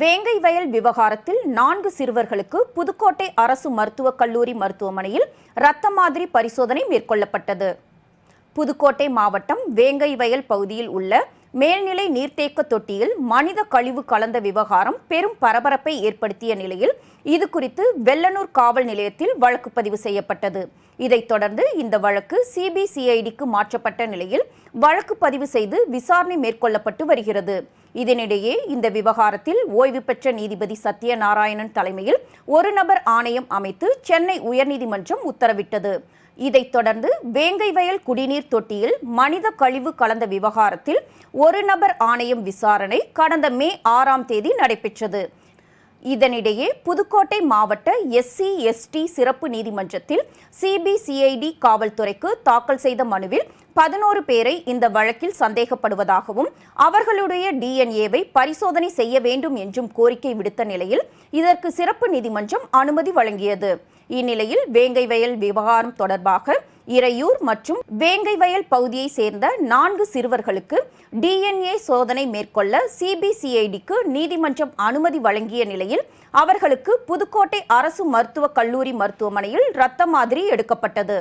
வேங்கை வயல் விவகாரத்தில் நான்கு சிறுவர்களுக்கு புதுக்கோட்டை அரசு மருத்துவக் கல்லூரி மருத்துவமனையில் இரத்த மாதிரி பரிசோதனை மேற்கொள்ளப்பட்டது. புதுக்கோட்டை மாவட்டம் வேங்கை வயல் பகுதியில் உள்ள மேல்நிலை நீர்த்தேக்க தொட்டியில் மனித கழிவு கலந்த விவகாரம் பெரும் பரபரப்பை ஏற்படுத்திய நிலையில் இது குறித்து வெள்ளனூர் காவல் நிலையத்தில் வழக்கு பதிவு செய்யப்பட்டது. இதைத் தொடர்ந்து இந்த வழக்கு சிபிசிஐடிக்கு மாற்றப்பட்ட நிலையில் வழக்கு பதிவு செய்து விசாரணை மேற்கொள்ளப்பட்டு வருகிறது. இதனிடையே இந்த விவகாரத்தில் ஓய்வு பெற்ற நீதிபதி சத்யநாராயணன் தலைமையில் ஒரு நபர் ஆணையம் அமைத்து சென்னை உயர்நீதிமன்றம் உத்தரவிட்டது. இதைத் தொடர்ந்து வேங்கை வயல் குடிநீர் தொட்டியில் மனித கழிவு கலந்த விவகாரத்தில் ஒரு நபர் ஆணையம் விசாரணை கடந்த மே ஆறாம் தேதி நடைபெற்றது. இதனிடையே புதுக்கோட்டை மாவட்ட எஸ்சி எஸ்டி சிறப்பு நீதிமன்றத்தில் சிபிசிஐடி காவல்துறைக்கு தாக்கல் செய்த மனுவில் பதினோரு பேரை இந்த வழக்கில் சந்தேகப்படுவதாகவும் அவர்களுடைய டிஎன்ஏவை பரிசோதனை செய்ய வேண்டும் என்றும் கோரிக்கை விடுத்த நிலையில் இதற்கு சிறப்பு நீதிமன்றம் அனுமதி வழங்கியது. இந்நிலையில் வேங்கை வயல் விவகாரம் தொடர்பாக இறையூர் மற்றும் வேங்கை வயல் பகுதியை சேர்ந்த நான்கு சிறுவர்களுக்கு டிஎன்ஏ சோதனை மேற்கொள்ள சிபிசிஐடிக்கு நீதிமன்றம் அனுமதி வழங்கிய நிலையில் அவர்களுக்கு புதுக்கோட்டை அரசு மருத்துவக் கல்லூரி மருத்துவமனையில் இரத்த மாதிரி எடுக்கப்பட்டது.